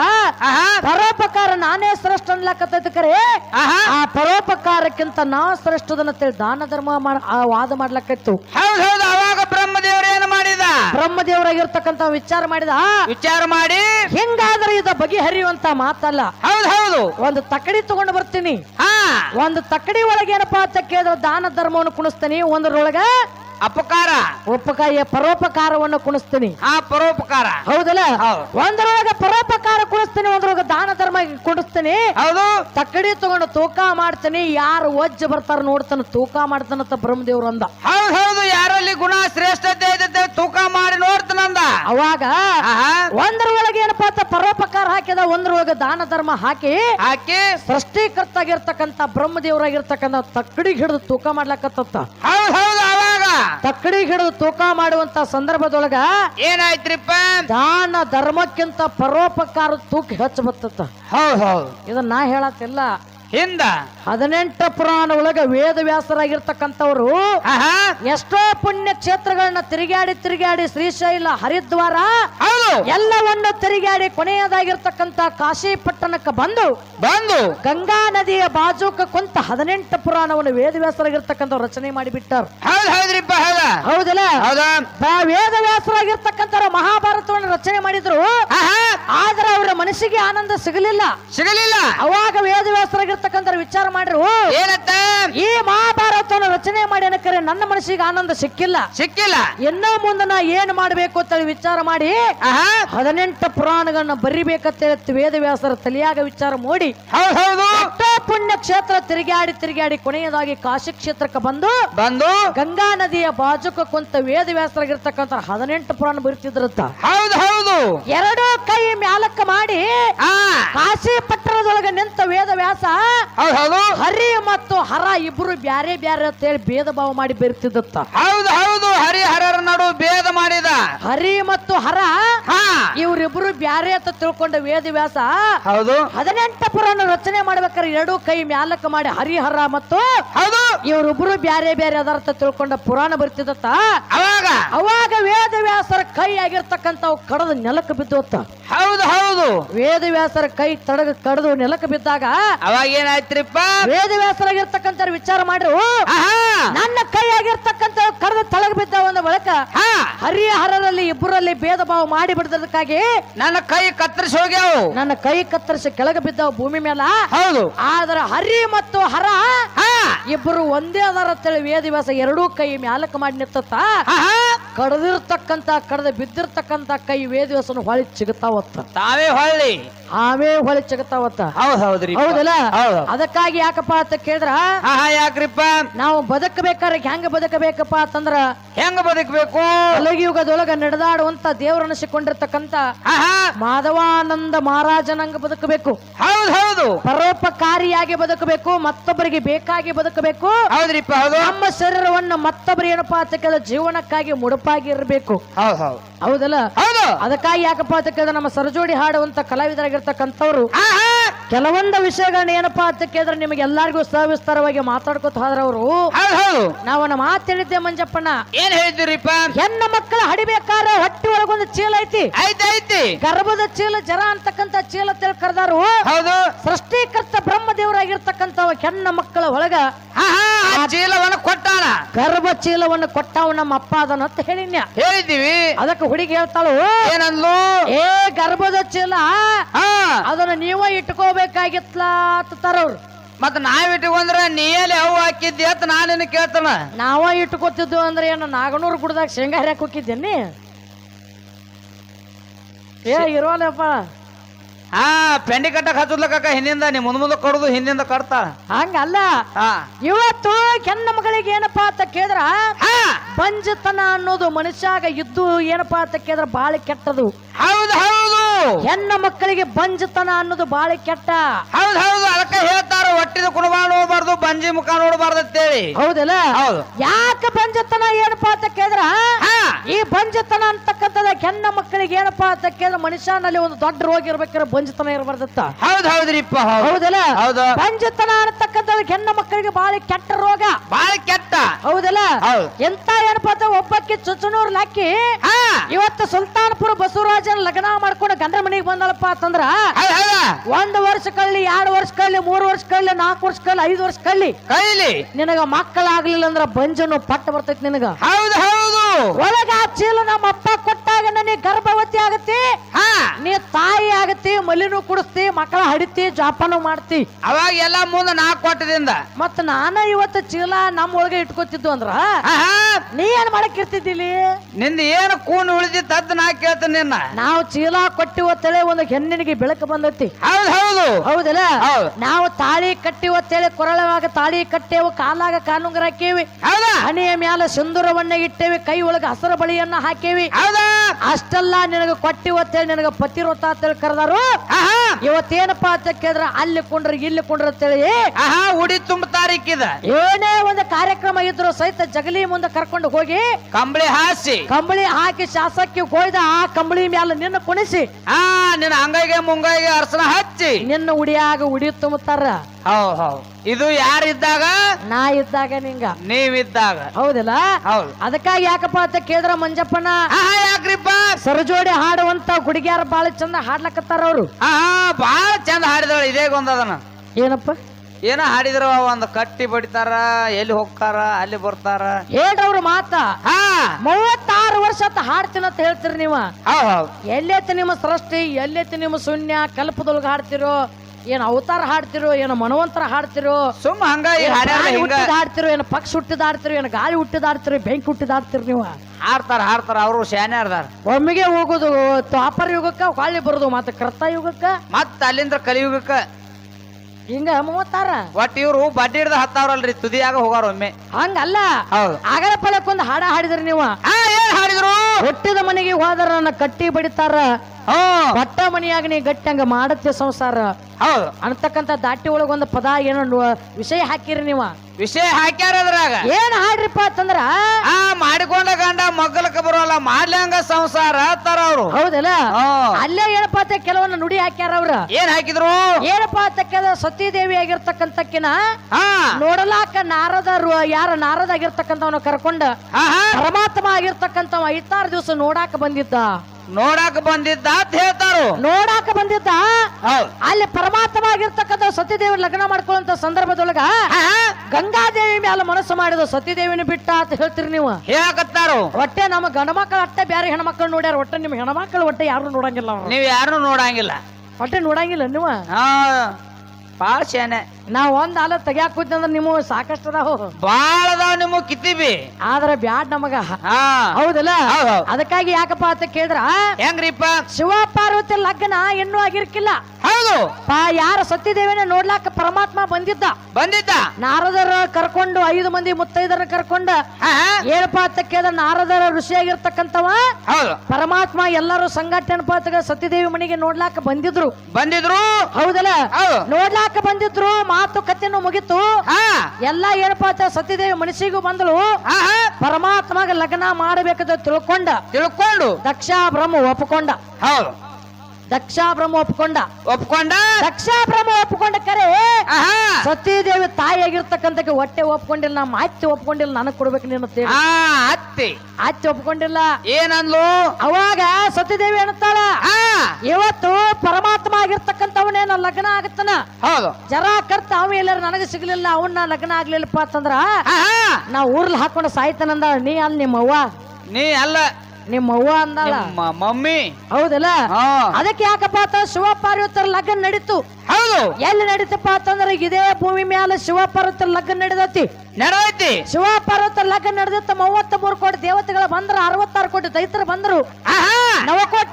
ಆಹಾ ಪರೋಪಕಾರ ನಾನೇ ಶ್ರೇಷ್ಠ ಅನ್ಲಕತ್ತೈತಿ ಕರೆ. ಆಹಾ ಆ ಪರೋಪಕಾರಕ್ಕಿಂತ ನಾ ಶ್ರೇಷ್ಠದನ್ನಂತೇಳಿ ದಾನ ಧರ್ಮ ಮಾಡ ಆ ವಾದ ಮಾಡ್ಲಕ್ಕಿತ್ತು ಹೌದು ಹೌದು ಮಾಡಿದ ವಿಚಾರ ಮಾಡಿದ ವಿಚಾರ ಮಾಡಿ. ಹೆಂಗಾದ್ರೆ ಇದು ಬಗೆಹರಿಯುವಂತ ಮಾತಲ್ಲ. ಹೌದು ಹೌದು. ಒಂದು ತಕ್ಕಡಿ ತಗೊಂಡು ಬರ್ತೀನಿ. ಒಂದು ತಕ್ಕಡಿ ಒಳಗೆ ಏನಪ್ಪಾ ಅಂತ ಕೇಳಿದ್ರೆ ದಾನ ಧರ್ಮವನ್ನು ಕುಣಿಸ್ತೀನಿ ಒಂದರೊಳಗ ಅಪಕಾರ. ಉಪಕಾರ ಪರೋಪಕಾರವನ್ನು ಕುಣಿಸ್ತೀನಿ. ಆ ಪರೋಪಕಾರ. ಹೌದಲ್ಲ? ಒಂದರೊಳಗ ಪರೋಪಕಾರ ಕುಣಿಸ್ತೀನಿ ಒಂದರೊಳಗೆ ದಾನ ಧರ್ಮ ಕುಣಿಸ್ತೀನಿ ಹೌದು. ತಕ್ಕಡಿ ತಗೊಂಡು ತೂಕ ಮಾಡ್ತಾನೆ. ಯಾರು ಒಜ್ಜ ಬರ್ತಾರ ನೋಡ್ತಾನ ತೂಕ ಮಾಡ್ತಾನಂತ ಬ್ರಹ್ಮದೇವ್ರು ಅಂದ. ಹೌದು ಹೌದು ಯಾರಲ್ಲಿ ಗುಣ ಶ್ರೇಷ್ಠತೆ ಇದೆ ತೂಕ ಮಾಡಿ ನೋಡ್ತಾನಂದ ಅವಾಗ ಒಂದ್ರ ಒಳಗೆ ಏನಪ್ಪಾ ಅಂತ ಪರೋಪಕಾರ ಹಾಕಿದ ಒಂದ್ರ ಒಳಗೆ ದಾನ ಧರ್ಮ ಹಾಕಿ ಹಾಕಿ. ಸೃಷ್ಟಿಕರ್ತಾಗಿರ್ತಕ್ಕಂಥ ಬ್ರಹ್ಮದೇವರಾಗಿರ್ತಕ್ಕಂಥ ತಕ್ಕಡಿ ಹಿಡಿದು ತೂಕ ಮಾಡ್ಲಕತ್ತ ಹೌದು ಹೌದು ಅವಾಗ ತಕ್ಕಡಿಗೆ ಹಿಡಿದು ತೂಕ ಮಾಡುವಂತ ಸಂದರ್ಭದೊಳಗ ಏನಾಯ್ತ್ರಿಪ್ಪ? ದಾನ ಧರ್ಮಕ್ಕಿಂತ ಪರೋಪಕಾರ ತೂಕ ಹೆಚ್ಚು ಬರ್ತತ್ತ ಹೌದು ಹೌದು. ಇದನ್ನ ನಾ ಹೇಳತ್ತಿಲ್ಲ. ಹಿಂದ? ಹದಿನೆಂಟ ಪುರಾಣ ಒಳಗ ವೇದ ವ್ಯಾಸರಾಗಿರ್ತಕ್ಕಂಥವ್ರು ಎಷ್ಟೋ ಪುಣ್ಯ ಕ್ಷೇತ್ರಗಳನ್ನ ತಿರುಗಾಡಿ ತಿರುಗಾಡಿ ಶ್ರೀಶೈಲ ಹರಿದ್ವಾರ ಎಲ್ಲವನ್ನು ತಿರುಗಾಡಿ ಕೊನೆಯದಾಗಿರ್ತಕ್ಕಂತ ಕಾಶಿ ಪಟ್ಟಣಕ್ಕೆ ಬಂದು ಬಂದು ಗಂಗಾ ನದಿಯ ಬಾಜೂಕ ಕುಂತ ಹದಿನೆಂಟು ಪುರಾಣವನ್ನು ವೇದವ್ಯಾಸರಾಗಿರ್ತಕ್ಕಂಥ ರಚನೆ ಮಾಡಿಬಿಟ್ಟರು. ಹೌದಲ್ಲ? ವೇದವ್ಯಾಸರಾಗಿರ್ತಕ್ಕಂಥ ಮಹಾಭಾರತವನ್ನು ರಚನೆ ಮಾಡಿದ್ರು. ಆದ್ರೆ ಅವರ ಮನಸ್ಸಿಗೆ ಆನಂದ ಸಿಗಲಿಲ್ಲ. ಸಿಗಲಿಲ್ಲ? ಅವಾಗ ವೇದವ್ಯಾಸರಾಗಿರ್ತಕ್ಕಂಥ ವಿಚಾರ ಮಾಡ್ರು. ಏನಂತ? ಈ ಮಹಾಭಾರತವನ್ನು ರಚನೆ ಮಾಡಿ ಏನಕ್ಕರೆ ನನ್ನ ಮನಸ್ಸಿಗೆ ಆನಂದ ಸಿಕ್ಕಿಲ್ಲ. ಸಿಕ್ಕಿಲ್ಲ? ಇನ್ನೂ ಮುಂದೆ ನಾ ಏನ್ ಮಾಡ್ಬೇಕು ಅಂತ ವಿಚಾರ ಮಾಡಿ ಹದಿನೆಂಟು ಪುರಾಣಗಳನ್ನ ಬರಿಬೇಕಂತ ಹೇಳಿ ವೇದವ್ಯಾಸರ ತಲೆಯಾಗ ವಿಚಾರ ಮಾಡಿ ಪುಣ್ಯ ಕ್ಷೇತ್ರ ತಿರುಗಾಡಿ ತಿರುಗಾಡಿ ಕೊನೆಯದಾಗಿ ಕಾಶಿ ಕ್ಷೇತ್ರಕ್ಕೆ ಬಂದು ಬಂದು ಗಂಗಾ ನದಿಯ ಬಾಜುಕ ಕುಂತ ವೇದವ್ಯಾಸರಾಗಿರ್ತಕ್ಕಂಥ ಹದಿನೆಂಟು ಪುರಾಣ ಬರಿತಿದ್ರಂತ. ಹೌದು. ಎರಡು ಕೈ ಮ್ಯಾಲಕ್ಕ ಮಾಡಿ ಆ. ಕಾಶಿ ಪಟ್ಟಣದೊಳಗೆ ನಿಂತ ವೇದ ವ್ಯಾಸ ಹೌದು ಹರಿ ಮತ್ತು ಹರ ಇಬ್ರು ಬ್ಯಾರೆ ಬ್ಯಾರೆ ಅಂತ ಹೇಳಿ ಭೇದ ಭಾವ ಮಾಡಿ ಬೆರ್ತಿದ್ದತ್ತ. ಹೌದು ಹೌದು ಹರಿಹರರ ನಡು ಭೇದ ಮಾಡಿದ. ಹರಿ ಮತ್ತು ಹರ ಹಾ. ಇವ್ರಿಬ್ರು ಬ್ಯಾರೆ ಅಂತ ತಿಳ್ಕೊಂಡ ವೇದವ್ಯಾಸ ಹೌದು. ಹದಿನೆಂಟ ಪುರಾಣ ರಚನೆ ಮಾಡ್ಬೇಕಾದ್ರೆ ಎರಡು ಕೈ ಮ್ಯಾಲಕ್ಕ ಮಾಡಿ ಹರಿಹರ ಮತ್ತು ಹೌದು. ಇವರಿಬ್ರು ಬ್ಯಾರೆ ಬ್ಯಾರೆ ಅದಾರ್ಥ ತಿಳ್ಕೊಂಡ ಪುರಾಣ ಬರ್ತಿದತ್ತ? ಅವಾಗ? ಅವಾಗ ವೇದವ್ಯಾಸರ ಕೈ ಆಗಿರ್ತಕ್ಕಂತ ಕಡದ ನೆಲಕ್ಕೆ ಬಿದ್ದೋತ್ತ. ಹೌದು ಹೌದು. ವೇದವ್ಯಾಸರ ಕೈ ತಡಗ ಕಡದು ನೆಲಕ್ಕೆ ಬಿದ್ದಾಗ ಅವಾಗ ಏನಾಯ್ತ್ರಿಪ್ಪ? ವೇದವ್ಯಾಸರಾಗಿರ್ತಕ್ಕಂಥ ವಿಚಾರ ಮಾಡ್ರು. ನನ್ನ ಕೈ ಆಗಿರ್ತಕ್ಕಂಥ ಕಡದ ತಳಗ ಬಿದ್ದ ಒಂದು ಬಳಕ ಹರಿಹರರಲ್ಲಿ ಇಬ್ಬರಲ್ಲಿ ಭೇದ ಭಾವ ಮಾಡಿ ಬಿಡದಕ್ಕಾಗಿ ನನ್ನ ಕೈ ಕತ್ತರಿಸಿ ಹೋಗ್ಯಾವು. ನನ್ನ ಕೈ ಕತ್ತರಿಸಿ ಕೆಳಗೆ ಬಿದ್ದಾವ ಭೂಮಿ ಮೇಲ. ಹೌದು. ಆದ್ರ ಹರಿ ಮತ್ತು ಹರ ಇಬ್ಬರು ಒಂದೇ ಅದಾರ ಅಂತೇಳಿ ವೇದಿವಾಸ ಎರಡೂ ಕೈ ಮ್ಯಾಲಕ್ ಮಾಡಿ ನಿಂತ ಕಡದಿರ್ತಕ್ಕಂತ ಕಡದ ಬಿದ್ದಿರ್ತಕ್ಕಂತ ಕೈ ವೇದವ್ಯಾಸನ ಹೊಳಿ ಚಿಗತಾವತ್ತ. ತಾವೇ ಹೊಳ್ಳಿ. ಆಮೇ ಹೊಳಿ ಚಿಗತಾವತ್ತ. ಹೌದ್ ಹೌದ್ರಿ ಹೌದಲ್ಲ? ಹೌದು ಅದಕ್ಕಾಗಿ ಯಾಕಪ್ಪ ಅಂತ ಕೇಳಿದ್ರ? ಯಾಕ್ರಿಪ್ಪ? ನಾವು ಬದುಕಬೇಕಾದ್ರೆ ಹೆಂಗ ಬದುಕಬೇಕಪ್ಪ ಅಂತಂದ್ರ ಹೆಂಗ ಬದುಕಬೇಕು? ಕಲಗಿಯುಗದೊಳಗ ನಡೆದಾಡುವಂತ ದೇವರನಿಸಿಕೊಂಡಿರ್ತಕ್ಕಂತ ಆಹಾ ಮಾಧವಾನಂದ ಮಹಾರಾಜನಂಗ ಬದುಕಬೇಕು. ಹೌದು ಹೌದು. ಪರೋಪಕಾರಿಯಾಗಿ ಬದುಕಬೇಕು ಮತ್ತೊಬ್ಬರಿಗೆ ಬೇಕಾಗಿ ಬದುಕಬೇಕು. ಹೌದ್ರಿಪ್ಪ ಹೌದು. ನಮ್ಮ ಶರೀರವನ್ನ ಮತ್ತೊಬ್ಬರು ಏನಪ್ಪಾ ಅಂತ ಕೇಳಿದ ಜೀವನಕ್ಕಾಗಿ ಮುಡುಪಾಗಿ ಇರಬೇಕು ಹೌದ್ ಹೌದು. ಹೌದಲ್ಲ? ಹೌದು. ಅದಕ್ಕಾಗಿ ಯಾಕಪ್ಪ ಅಂತ ಕೇಳಿದ್ರೆ ನಮ್ಮ ಸರಜೋಡಿ ಹಾಡುವಂತ ಕಲಾವಿದರಾಗಿರ್ತಕ್ಕಂಥವ್ರು ಕೆಲವೊಂದ ವಿಷಯಗಳನ್ನ ಏನಪ್ಪಾ ಅಂತ ಕೇಳಿದ್ರೆ ನಿಮಗೆ ಎಲ್ಲರಿಗೂ ಸವಿಸ್ತಾರವಾಗಿ ಮಾತಾಡ್ಕೊತ ಹೋದ್ರ ಅವರು ನಾವು ನಮ್ಮ ಮಾತೇಳಿದ್ದೆ ಮಂಜಪ್ಪಣ್ಣ. ಏನ್ ಹೇಳಿದ್ರಿಪ್ಪ ಹೆಣ್ಣ ಮಕ್ಕಳ ಹಡಿಬೇಕಾದ್ರೆ ಹೊಟ್ಟಿ ಒಳಗೊಂದು ಚೀಲ ಐತಿ. ಐತಿ ಗರ್ಭದ ಚೀಲ ಜರ ಅಂತಕ್ಕಂತ ಚೀಲ ತಿಳ್ಕರ್ದಾರು ಕರೆದಾರು. ಹೌದು. ಬ್ರಹ್ಮ ದೇವರಾಗಿರ್ತಕ್ಕಂಥ ಹೆಣ್ಣ ಮಕ್ಕಳ ಒಳಗ ಚೀಲವನ್ನು ಗರ್ಭ ಚೀಲವನ್ನು ಕೊಟ್ಟವ ನಮ್ಮ ಅಪ್ಪ ಅದನ್ನ ಅಂತ ಹೇಳಿನ್ಯ. ಹೇಳಿದ್ದೀವಿ. ಅದಕ್ಕೆ ಹುಡುಗಿ ಹೇಳ್ತಾಳು ಏನಂದ್ಲು? ಏ ಗರ್ಭದ ಚೀಲ ಅದನ್ನ ನೀವ ಇಟ್ಕೋಬೇಕಾಗಿತ್ಲ ಅಂತಾರವ್ರು ಮತ್ ನಾವ್ ಇಟ್ಕೊಂಡ್ರ ನೀಯಲ್ಲಿ ಅವು ಹಾಕಿದ್ದಿ ಅಂತ ನಾನೇನು ಕೇಳ್ತಾನ. ನಾವ ಇಟ್ಕೋತಿದ್ವು ಅಂದ್ರೆ ಏನು ನಾಗನೂರ್ ಗುಡ್ದಾಗ ಶೇಂಗಾ ಹರಿಯಾಕ್ ಹೋಗಿದ್ದೇನಿ ಏ ಇರೋಲ್ಲಪ್ಪ ಹಾ ಪೆಂಡಿ ಕಟ್ಟಕ್ ಹಚ್ಚದ್ಲಕ್ಕ ಹಿಂದಿಂದ ನೀ ಮುಂದ್ ಮುಂದೆ ಕೊಡುದು ಹಿಂದಿಂದ ಕಟ್ತಾಳ ಹಂಗಲ್ಲ. ಹಾ. ಇವತ್ತು ಹೆಣ್ಣು ಮಗಳಿಗೆ ಏನಪ್ಪಾ ಅಂತ ಕೇಳಿದ್ರ? ಹಾ. ಬಂಜತನ ಅನ್ನೋದು ಮನುಷ್ಯಾಗ ಇದ್ದು ಏನಪ್ಪಾ ಅಂತ ಕೇಳಿದ್ರ? ಬಾಳ ಕೆಟ್ಟದು. ಹೌದು ಹೌದು. ಹೆಣ್ಣ ಮಕ್ಕಳಿಗೆ ಬಂಜತನ ಅನ್ನೋದು ಬಾಳ ಕೆಟ್ಟ. ಹೌದು ಹೌದು. ಅದಕ್ಕೆ ಹೇಳ್ತಾರ ಹೊಟ್ಟಿದ ಕುಣಬಾಳ ನೋಡಬಾರ್ದು ಬಂಜಿ ಮುಖ ನೋಡಬಾರ್ದು ಅಂತೇಳಿ. ಹೌದಲ್ಲ? ಹೌದು. ಯಾಕೆ ಬಂಜತನ ಏನಪ್ಪಾ ಅಂತ ಕೇಳಿದ್ರ? ಹಾ. ಈ ಬಂಜತನ ಅಂತಕ್ಕಂಥದ್ದು ಹೆಣ್ಣ ಮಕ್ಕಳಿಗೆ ಏನಪ್ಪಾ ಅಂತ ಕೇಳಿದ್ರೆ ಮನುಷ್ಯನಲ್ಲಿ ಒಂದು ದೊಡ್ಡ ರೋಗ ಇರ್ಬೇಕಾದ್ರೆ ಬಂಜತನ ಇರಬಾರ್ದತ್ತ. ಹೌದ್ ಹೌದ್ರಿಪ್ಪ ಹೌದು. ಹೌದಲ್ಲ? ಹೌದು. ಬಂಜತನ ಅಂತಕ್ಕಂಥದ್ದು ಹೆಣ್ಣ ಮಕ್ಕಳಿಗೆ ಬಾಳ ಕೆಟ್ಟ ರೋಗ. ಬಾಳ ಕೆಟ್ಟ. ಹೌದಲ್ಲ? ಹೌದು. ಎಂತ ಏನಪ್ಪಾ ಅಂತ ಒಬ್ಬಕ್ಕೆ ಚುಚ್ಚನೂರ್ ಲಾಕಿ ಹಾ. ಇವತ್ತು ಸುಲ್ತಾನ್ಪುರ ಬಸವರಾಜನ ಲಗ್ನ ಮಾಡ್ಕೊಂಡು ಗಂಡ ಮನೆಗೆ ಬಂದಳಪ್ಪ ಅಂತಂದ್ರ ಹೌದ್ ಹೌದ. ಒಂದ್ ವರ್ಷ ಕಳ್ಳಿ ಎರಡು ವರ್ಷ ಕಳ್ಳಿ ಮೂರು ವರ್ಷ ಕಳ್ಳಿ ನಾಲ್ಕು ವರ್ಷ ಕಳ್ಳಿ ಐದು ವರ್ಷ ಕಳ್ಳಿ ಕೈಲಿ. ನಿನಗ ಮಕ್ಕಳಾಗ್ಲಿಲ್ಲ ಅಂದ್ರ ಬಂಜನು ಪಟ್ಟ ಬರ್ತೈತಿ ನಿನಗ. ಹೌದು ಹೌದು. ಒಳಗ ಚೀಲ ನಮ್ಮ ಅಪ್ಪ ಕೊಟ್ಟಾಗ ನನಗೆ ಗರ್ಭವತಿ ಆಗತ್ತೆ. ನೀ ತಾಯಿ ಆಗತ್ತಿ ಮಲಿನೂ ಕುಡಿಸ್ತಿ ಮಕ್ಕಳ ಹಡಿತಿ ಜಾಪಾನು ಮಾಡ್ತಿ. ಅವಾಗ ಎಲ್ಲಾ ಮುಂದೆ ನಾ ಕೊಟ್ಟದಿಂದ. ಮತ್ತ ನಾನ ಇವತ್ತು ಚೀಲ ನಮ್ಮ ಒಳಗೆ ಇಟ್ಕೋತಿದ್ದು ಅಂದ್ರ ಆಹಾ ನೀ ಏನ್ ಮಾಡಕ್ ಇರ್ತಿದ್ದಿಲ್ಲಿ ನಿಂದ ಏನು ಕೂನ್ ಉಳಿದಿತ್ತು ಅದ್ ನಾ ಕೇಳ್ತೇನೆ ನಿನ್ನ. ನಾವು ಚೀಲ ಕೊಟ್ಟಿವತ್ತೇಳಿ ಒಂದು ಹೆಣ್ಣಿನಿಗೆ ಬೆಳಕು ಬಂದೈತಿ. ಹೌದು ಹೌದು. ಹೌದಲ್ಲ? ಹೌದು. ನಾವು ತಾಳಿ ಕಟ್ಟಿವತ್ತೇಳಿ ಕೊರಳವಾಗ ತಾಳಿ ಕಟ್ಟೇವು ಕಾಲಾಗ ಕಾಲುಂಗರ ಹಾಕೇವಿ. ಹೌದಾ? ಹಣೆಯ ಮ್ಯಾಲ ಸಿಂಧೂರವನ್ನ ಇಟ್ಟೇವಿ ಕೈ ಒಳಗ ಹಸರ ಬಳಿಯನ್ನ ಹಾಕೇವಿ. ಹೌದಾ? ಅಷ್ಟೆಲ್ಲ ನಿನಗ ಕೊಟ್ಟಿವತ್ತೇಳಿ ನಿನಗ ಪತಿರೋತ ಅಂತೇಳಿ ಕರೆದಾರು ಆಹಾ. ಇವತ್ತೇನಪ್ಪ ಅಂತ ಕೇಳಿದ್ರ ಅಲ್ಲಿ ಕುಂಡ್ರ ಇಲ್ಲಿ ಕುಂಡ್ರ ಅಂತೇಳಿ ಆಹಾ ಉಡಿ ತಾರೀಕಿದ ಏನೇ ಒಂದು ಕಾರ್ಯಕ್ರಮ ಇದ್ರು ಸಹಿತ ಜಗಲಿ ಮುಂದೆ ಕರ್ಕೊಂಡು ಹೋಗಿ ಕಂಬಳಿ ಹಾಸಿ. ಕಂಬಳಿ ಹಾಕಿ ಶಾಸಕಿ ಹೋಯ್ದ ಆ ಕಂಬಳಿ ಮ್ಯಾಲ ನಿನ್ನ ಕುಣಿಸಿ. ಆ ನಿನ್ನ ಅಂಗೈಗೆ ಮುಂಗೈಗೆ ಅರ್ಸನ ಹಚ್ಚಿ. ನಿನ್ನ ಉಡಿಯಾಗ ಉಡಿ ತುಂಬುತ್ತಾರ ಹೌದು ಹೌದು. ಇದು ಯಾರಿದ್ದಾಗ? ನಾ ಇದ್ದಾಗ ನಿಂಗ. ನೀವಿದ್ದಾಗ. ಹೌದಿಲ್ಲ? ಹೌದು. ಅದಕ್ಕಾಗಿ ಯಾಕಪ್ಪ ಅಂತ ಕೇಳಿದ್ರ ಮಂಜಪ್ಪನ ಆಹಾ ಯಾಕ್ರಿಪ್ಪ? ಸರಜೋಡಿ ಹಾಡುವಂತ ಹುಡುಗಿಯಾರ ಬಾಳ ಚಂದ ಹಾಡ್ಲಕತ್ತಾರ ಅವ್ರು. ಆಹಾ ಬಾಳ ಚಂದ ಹಾಡಿದಳು ಇದೇ ಗೊಂದದನ ಏನಪ್ಪ? ಏನ ಹಾಡಿದ್ರ ಒಂದ್ ಕಟ್ಟಿ ಬಡಿತಾರ ಎಲ್ಲಿ ಹೋಗ್ತಾರ ಅಲ್ಲಿ ಬರ್ತಾರ. ಹೇಳ್ರವ್ರ ಮಾತ. ಹಾ. ಮೂವತ್ತಾರು ವರ್ಷ ಅಂತ ಹಾಡ್ತೀನಂತ ಹೇಳ್ತೀರಿ ನೀವ. ಹೌದ್ ಹೌದ್. ಎಲ್ಲೈತಿ ನಿಮ್ಮ ಸೃಷ್ಟಿ ಎಲ್ಲೈತಿ ನಿಮ್ಮ ಶೂನ್ಯ ಕಲ್ಪದೊಳಗ ಹಾಡ್ತಿರೋ ಏನ್ ಅವತಾರ ಹಾಡ್ತಿರೋ ಏನ ಮನವಂತರ ಹಾಡ್ತಿರೋ? ಸುಮ್ಮ ಹಂಗ ಈ ಏನ್ ಹಾಡ್ಯಾರ ಹಿಂಗ. ಹುಟ್ಟಿದ ಹಾಡ್ತಿರೋ ಏನು ಪಕ್ಷ ಹುಟ್ಟಿದ ಹಾಡ್ತಿರೋ ಏನ ಗಾಳಿ ಹುಟ್ಟಿದ ಹಾಡ್ತಿರೋ ಬೆಂಕಿ ಹುಟ್ಟಿದ ಹಾಡ್ತಿರೋ ನೀವು? ಹಾಡ್ತಾರ ಹಾಡ್ತಾರ ಅವರು ಶಾನ್ಯಾರ್ದಾರ ಒಮ್ಮೆಗೆ ಹೋಗುದು ದ್ವಾಪರ ಯುಗಕ್ಕ ಹೊಳ್ಳಿ ಬರೋದು ಮತ್ತೆ ಕೃತ ಯುಗಕ್ಕ? ಮತ್ತ ಅಲ್ಲಿಂದ ಕಲಿಯುಗಕ್ಕ. ಹಿಂಗ ಮೂವತ್ತಾರ? ಒಟ್ ಇವ್ರು ಬಡ್ಡಿ ಹಿಡ್ದ ಹತ್ತಾವ್ರಲ್ರಿ ತುದಿಯಾಗ ಹೋಗಾರ ಒಮ್ಮೆ. ಹಂಗಲ್ಲ. ಹೌದು. ಆಗಲ ಪಲಕ್ಕೊಂದು ಹಾಡ ಹಾಡಿದ್ರಿ ನೀವು. ಆ ಏನ್ ಹಾಡಿದ್ರು? ಹುಟ್ಟಿದ ಮನೆಗೆ ಹೋದ್ರ ನನ್ನ ಕಟ್ಟಿ ಬಡಿತಾರ. ಬಟ್ಟ ಮನಿಯಾಗ ನೀ ಗಟ್ಟಂಗ ಮಾಡತ್ತೆ ಸಂಸಾರ. ಹೌದು. ಅನ್ನತಕ್ಕಂತ ದಾಟಿ ಒಳಗ ಒಂದು ಪದ ಏನೋ ವಿಷಯ ಹಾಕಿರಿ ನೀವ. ವಿಷಯ ಹಾಕ್ಯಾರ ಅದ್ರಾಗ. ಏನ್ ಹಾಡ್ರಿಪ್ಪ ಅಂತಂದ್ರ? ಆ ಮಾಡಿಕೊಂಡ ಗಂಡ ಮಗ್ಗಲಕ್ಕ ಬರೋಲ್ಲ ಮಾಡ್ಲಂಗ ಸಂಸಾರ ತರ ಅವ್ರು. ಹೌದಲ್ಲ? ಅಲ್ಲೇ ಏನಪ್ಪಾ ಅಂತ ಕೆಲವನ್ನ ನುಡಿ ಹಾಕ್ಯಾರ ಅವ್ರ? ಏನ್ ಹಾಕಿದ್ರು? ಏನಪ್ಪ ಅಂತ ಸತೀದೇವಿ ಆಗಿರ್ತಕ್ಕಂತಕ್ಕಿನ ನೋಡಲಾಕ ನಾರದರು ಯಾರ ನಾರದ ಆಗಿರ್ತಕ್ಕಂಥವನ್ನ ಕರ್ಕೊಂಡ ಪರಮಾತ್ಮ ಆಗಿರ್ತಕ್ಕಂಥವ ಐತಾರು ದಿವಸ ನೋಡಾಕ ಬಂದಿದ್ದ. ನೋಡಾಕ ಬಂದಿದ್ದ ಅಂತ ಹೇಳ್ತಾರು. ನೋಡಾಕ ಬಂದಿದ್ದ? ಹೌದು. ಅಲ್ಲಿ ಪರಮಾತ್ಮ ಆಗಿರ್ತಕ್ಕಂಥ ಸತ್ಯದೇವಿ ಲಗ್ನ ಮಾಡ್ಕೊಳ್ಳುವಂತ ಸಂದರ್ಭದೊಳಗ. ಗಂಗಾದೇವಿ ಮೇಲೆ ಮನಸ್ಸು ಮಾಡಿದ ಸತ್ಯದೇವಿನ ಬಿಟ್ಟ ಅಂತ ಹೇಳ್ತೀರಿ ನೀವು. ಹೇಳಕತ್ತಾರು. ಒಟ್ಟೆ ನಮ್ಮ ಗಂಡ ಮಕ್ಕಳು ಅಟ್ಟೆ ಬೇರೆ ಹೆಣ್ಮಕ್ಳು ನೋಡ್ಯಾರ. ಒಟ್ಟೆ ನಿಮ್ಮ ಹೆಣ್ಮಕ್ಳು ಒಟ್ಟೆ ಯಾರು ನೋಡಂಗಿಲ್ಲ ನೀವು ನೀವ್ ಯಾರನ್ನು ನೋಡಂಗಿಲ್ಲ. ಒಟ್ಟೆ ನೋಡಂಗಿಲ್ಲ ನೀವು? ಹಾ. ಬಾಳ ಶೇನೆ. ನಾವ್ ಒಂದ್ ಆಲ ತೆಗ್ಯಾಕ ಕೂತ್ ಅಂದ್ರೆ ನೀವು ಸಾಕಷ್ಟು ಅದಾವು. ಬಾಳ ಅದಾವ ನಿಮ್ಮ ಕಿತ್ತಿಬಿ. ಆದ್ರೆ ಬ್ಯಾಡ್ ನಮಗ. ಹಾ. ಹೌದಲ್ಲ? ಹೌದ್ ಹೌದ್. ಅದಕ್ಕಾಗಿ ಯಾಕಪ್ಪ ಅಂತ ಕೇಳಿದ್ರ? ಹೆಂಗ್ರಿಪ್ಪ? ಶಿವ ಪಾರ್ವತಿ ಲಗ್ನ ಇನ್ನೂ ಆಗಿರ್ಕಿಲ್ಲ ಹೌದು. ಪಾ ಯಾರ ಸತ್ಯದೇವಿನ ನೋಡ್ಲಾಕ ಪರಮಾತ್ಮ ಬಂದಿದ್ದ. ಬಂದಿದ್ದ. ನಾರದರ ಕರ್ಕೊಂಡು ಐದು ಮಂದಿ ಮುತ್ತೈದರ ಕರ್ಕೊಂಡ ಏನಪ್ಪ ಹಾ. ಏನಪ್ಪಾ ಅಂತ ಕೇಳಿದ್ರ? ನಾರದರ ಋಷಿ ಆಗಿರ್ತಕ್ಕಂಥವ ಹೌದು. ಪರಮಾತ್ಮ ಎಲ್ಲರೂ ಸಂಘಟನೆ ಪಾತ್ರ ಸತ್ಯದೇವಿ ಮನೆಗೆ ನೋಡ್ಲಾಕ ಬಂದಿದ್ರು. ಬಂದಿದ್ರು. ಹೌದಲ್ಲ? ಹೌದು. ನೋಡ್ಲಾಕ ಬಂದಿದ್ರು ಮಾತು ಕಥೆನು ಮುಗಿತು. ಎಲ್ಲ ಏನಪ್ಪಾ ಅಂತ ಸತ್ಯದೇವಿ ಮನಸ್ಸಿಗೂ ಬಂದಳು. ಪರಮಾತ್ಮಗ ಲಗ್ನ ಮಾಡಬೇಕಂತ ತಿಳ್ಕೊಂಡ. ತಿಳ್ಕೊಂಡು. ದಕ್ಷ ಬ್ರಹ್ಮ ಒಪ್ಪಿಕೊಂಡ ಹೌದು. ದಕ್ಷ ಬ್ರಹ್ಮ ಒಪ್ಕೊಂಡ. ಒಪ್ಕೊಂಡ? ದಕ್ಷಾಭ್ರಮ ಬ್ರಹ್ಮ ಒಪ್ಕೊಂಡ ಕರೆ. ಸತೀದೇವಿ ಸತ್ಯದೇವಿ ತಾಯಿ ಆಗಿರ್ತಕ್ಕಂಥ ಹೊಟ್ಟೆ ಒಪ್ಕೊಂಡಿಲ್ಲ ನಮ್ಮ ಅತ್ತೆ ಒಪ್ಕೊಂಡಿಲ್ಲ ನನಗ್ ಕೊಡ್ಬೇಕು ನೀನು ಅಂತ ಹೇಳಿ. ಹಾ ಅತ್ತಿ. ಅತ್ತೆ ಒಪ್ಕೊಂಡಿಲ್ಲ. ಏನಂದ್ಲು? ಅವಾಗ ಸತ್ಯದೇವಿ ಅನ್ನತಾಳ ಹಾ. ಇವತ್ತು ಪರಮಾತ್ಮ ಆಗಿರ್ತಕ್ಕಂಥವನೇನ ಲಗ್ನ ಆಗತ್ತನ? ಹೌದು. ಜರ ಕರ್ತ ಅವ ಎಲ್ಲಾರು ನನಗೆ ಸಿಗ್ಲಿಲ್ಲ ಅವನ್ನ ಲಗ್ನ ಆಗ್ಲಿಲ್ಲಪ್ಪ ಅಂತಂದ್ರ ಆಹಾ. ನಾ ಊರ್ಲ್ ಹಾಕೊಂಡು ಸಾಯ್ತಾನಂದ ನೀ ಅಲ್ಲ ನಿಮ್ಮವ್ವ? ನೀ ಅಲ್ಲ. ನಿಮ್ಮ ಅವ್ವ ಅಂದಾಳ. ನಿಮ್ಮ ಮಮ್ಮಿ. ಹೌದಲ್ಲ? ಹಾ. ಅದಕ್ಕೆ ಯಾಕಪ್ಪ ಅಂತ ಶಿವ ಪಾರ್ವತರ ಲಗ್ನ ನಡೀತು. ಹೌದು. ಎಲ್ಲಿ ನಡೀತಪ್ಪ ಅಂತಂದ್ರೆ ಇದೇ ಭೂಮಿ ಮ್ಯಾಲ ಶಿವ ಪಾರ್ವತರ ಲಗ್ನ ನಡೆದತಿ. ನಡೆದೈತಿ. ಶಿವ ಪಾರ್ವತ ಲಗ್ನ ನಡೆದ ಮೂವತ್ತ ಮೂರು ಕೋಟಿ ದೇವತೆಗಳ ಬಂದ್ರ ಅರವತ್ತಾರು ಕೋಟಿ ದೈತರು ಬಂದ್ರು. ಆಹಾ.